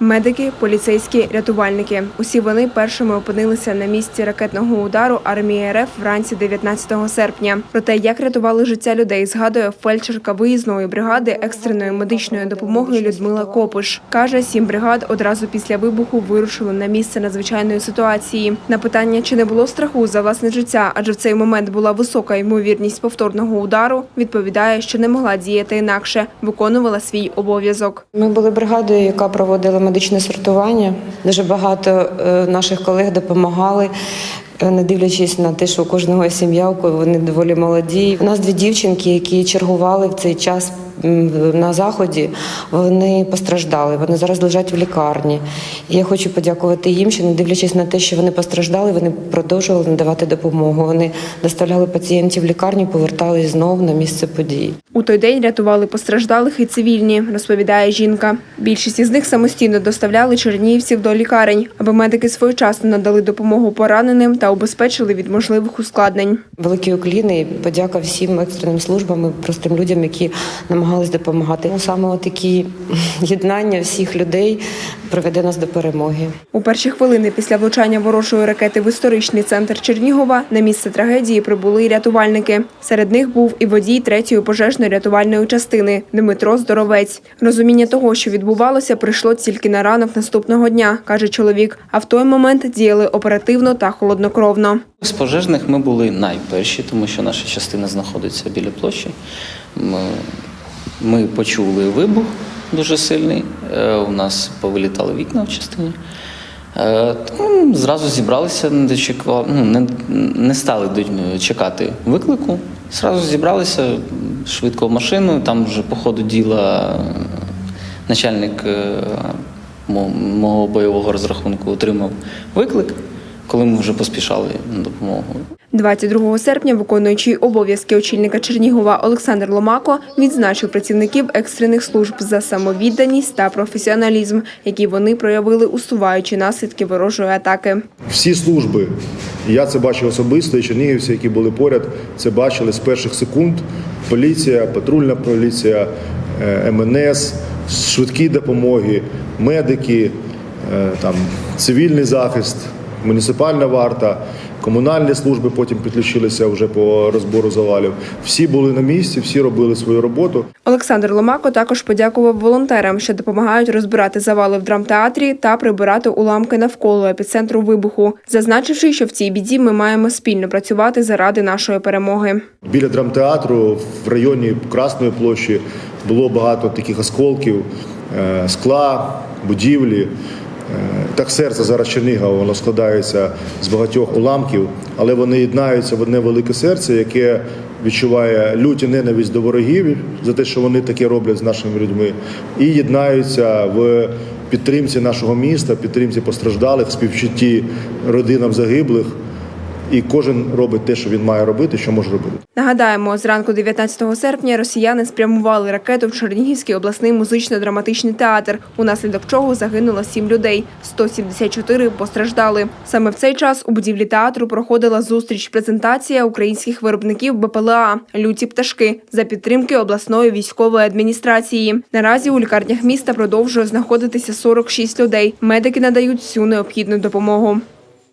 Медики, поліцейські, рятувальники. Усі вони першими опинилися на місці ракетного удару армії РФ вранці 19 серпня. Про те, як рятували життя людей, згадує фельдшерка виїзної бригади екстреної медичної допомоги Людмила Копиш. Каже, сім бригад одразу після вибуху вирушили на місце надзвичайної ситуації. На питання, чи не було страху за власне життя, адже в цей момент була висока ймовірність повторного удару, відповідає, що не могла діяти інакше, виконувала свій обов'язок. Ми були бригадою, яка проводила медичне сортування. Дуже багато е, наших колег допомагали. Е, Не дивлячись на те, що у кожного сім'я, вони доволі молоді. У нас дві дівчинки, які чергували в цей час на заході. Вони постраждали. Вони зараз лежать в лікарні. І я хочу подякувати їм, що не дивлячись на те, що вони постраждали, вони продовжували надавати допомогу. Вони доставляли пацієнтів в лікарню, повертались знову на місце події. У той день рятували постраждалих і цивільні, розповідає жінка. Більшість із них самостійно доставляли чернігівців до лікарень, аби медики своєчасно надали допомогу пораненим та убезпечили від можливих ускладнень. Великі укліни і подяка всім екстреним службам і простим людям, які намагались допомагати. Ну, Саме такі єднання всіх людей приведе нас до перемоги. У перші хвилини після влучання ворожої ракети в історичний центр Чернігова на місце трагедії прибули й рятувальники. Серед них був і водій третьої пожежно-рятувальної частини Дмитро Здоровець. Розуміння того, що відбувалося, прийшло тільки на ранок наступного дня, каже чоловік. А в той момент діяли оперативно та холоднокровно. З пожежних ми були найперші, тому що наша частина знаходиться біля площі. Ми, ми почули вибух дуже сильний. е, У нас повилітали вікна в частині. Е, Тому зразу зібралися, не дочекали, ну, не, не стали чекати виклику. Зразу зібралися швидко в машину. Там вже по ходу діла е, начальник мого бойового розрахунку отримав виклик, коли ми вже поспішали на допомогу. 22 серпня виконуючий обов'язки очільника Чернігова Олександр Ломако відзначив працівників екстрених служб за самовідданість та професіоналізм, які вони проявили, усуваючи наслідки ворожої атаки. Всі служби, я це бачив особисто, і чернігівці, які були поряд, це бачили з перших секунд. Поліція, патрульна поліція, е, МНС, швидкі допомоги, медики, е, там, цивільний захист, муніципальна варта, комунальні служби потім підключилися вже по розбору завалів. Всі були на місці, всі робили свою роботу. Олександр Ломако також подякував волонтерам, що допомагають розбирати завали в драмтеатрі та прибирати уламки навколо епіцентру вибуху, зазначивши, що в цій біді ми маємо спільно працювати заради нашої перемоги. Біля драмтеатру в районі Красної площі було багато таких осколків, е, скла, будівлі. Е, Так серце зараз Чернігова, воно складається з багатьох уламків, але вони єднаються в одне велике серце, яке відчуває люті ненависть до ворогів за те, що вони таке роблять з нашими людьми, і єднаються в підтримці нашого міста, підтримці постраждалих, співчутті родинам загиблих. І кожен робить те, що він має робити, що може робити. Нагадаємо, зранку 19 серпня росіяни спрямували ракету в Чернігівський обласний музично-драматичний театр, унаслідок чого загинуло сім людей, 174 постраждали. Саме в цей час у будівлі театру проходила зустріч презентація українських виробників БПЛА Люті пташки за підтримки обласної військової адміністрації. Наразі у лікарнях міста продовжує знаходитися 46 людей. Медики надають всю необхідну допомогу.